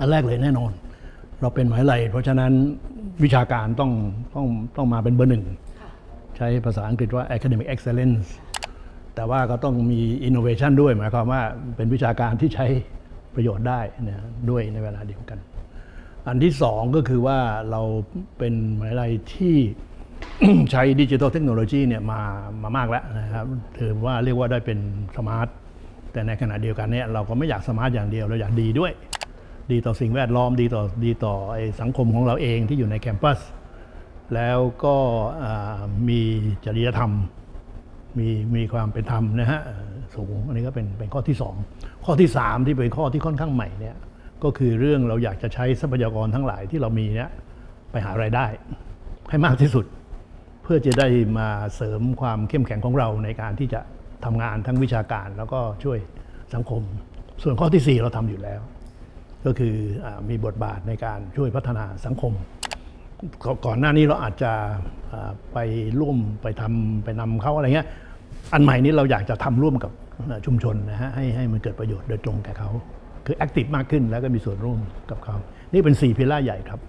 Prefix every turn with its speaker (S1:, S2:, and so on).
S1: อันแรกเลยแน่นอน เราเป็นหมหายาลัย เพราะฉะนั้นวิชาการต้องต้องต้องมาเป็นเบอร์หนึ่ง ใช้ภาษาอังกฤษว่า academic excellence แต่ว่าก็ต้องมี innovation ด้วย หมายความว่าเป็นวิชาการที่ใช้ประโยชน์ได้นะด้วยในเวลาเดียวกัน อันที่สองก็คือว่าเราเป็นหมหายาลัยที่ใช้ดิจิทัลเทคโนโลยีเนี่ยมามามากแล้วนะครับถือว่าเรียกว่าได้เป็นสมาร์ทแต่ในขณะเดียวกันเนี่ยเราก็ไม่อยากสมาร์ทอย่างเดียวเราอยากดีด้วย ดีต่อสิ่งแวดล้อมดีต่อดีต่อไอ้สังคมของเราเองที่อยู่ในแคมปัส แล้วก็มีจริยธรรม มีมีความเป็นธรรมนะฮะสูงอันนี้ก็เป็นเป็นข้อที่สองข้อที่สามที่เป็นข้อที่ค่อนข้างใหม่เนี่ยก็คือเรื่องเราอยากจะใช้ทรัพยากรทั้งหลายที่เรามีเนี่ยไปหารายได้ ให้มากที่สุด เพื่อจะได้มาเสริมความเข้มแข็งของเราในการที่จะทำงานทั้งวิชาการแล้วก็ช่วยสังคม ส่วนข้อที่สี่เราทำอยู่แล้ว ก็คืออมีบทบาทในการช่วยพัฒนาสังคมก่อนก่อนหน้านี้เราอาจจะไปร่วมไปทำไปนำเขาอะไรเงี้ยอันใหม่นี้เราอยากจะทำร่วมกับชุมชนนะฮะให้ให้มันเกิดประโยชน์โดยตรงแก่เขาคือแอคทีฟมากขึ้นแล้วก็มีส่วนร่วมกับเขา นี่เป็น 4 พิล่าใหญ่ครับ